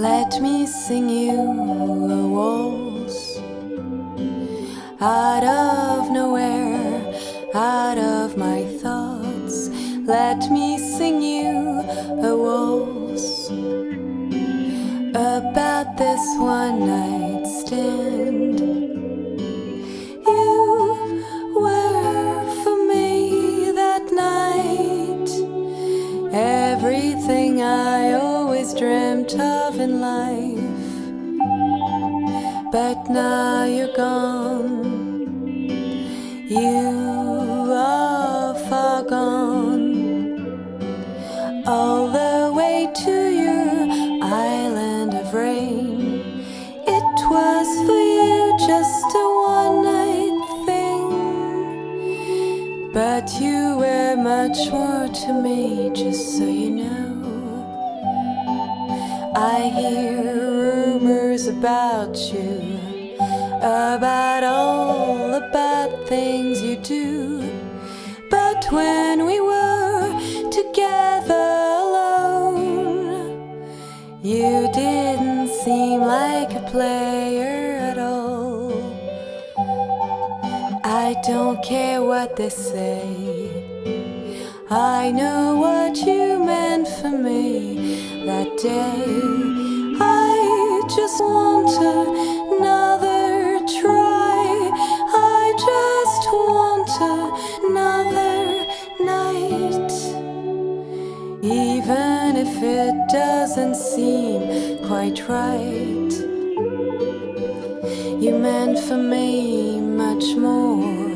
Let me sing you a waltz out of nowhere, out of my thoughts. Let me sing you a waltz about this one night stand. Always dreamt of in life. But now you're gone. You are far gone. All the way to your island of rain. It was for you just a one night thing. But you were much more to me, just so you know. I hear rumors about you, about all the bad things you do. But when we were together alone, you didn't seem like a player at all. I don't care what they say. I know what you meant for me that day. I just want another try. I just want another night. Even if it doesn't seem quite right. You meant for me much more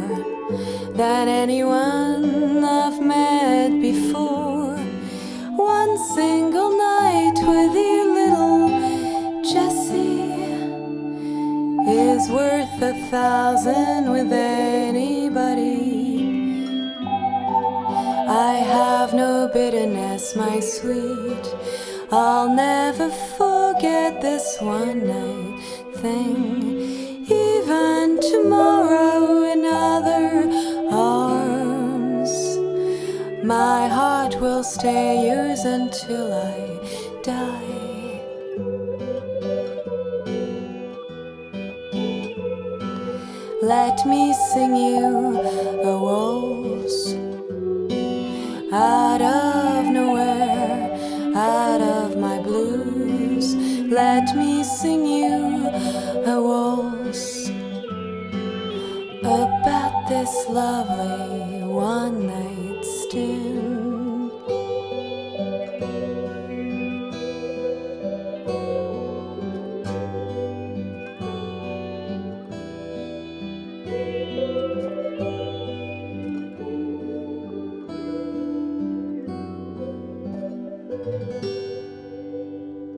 than anyone I've met before. One single a thousand with anybody. I have no bitterness, my sweet. I'll never forget this one night thing. Even tomorrow in other arms, my heart will stay yours until I die. Let me sing you a waltz out of nowhere, out of my blues. Let me sing you a waltz about this lovely one night stand.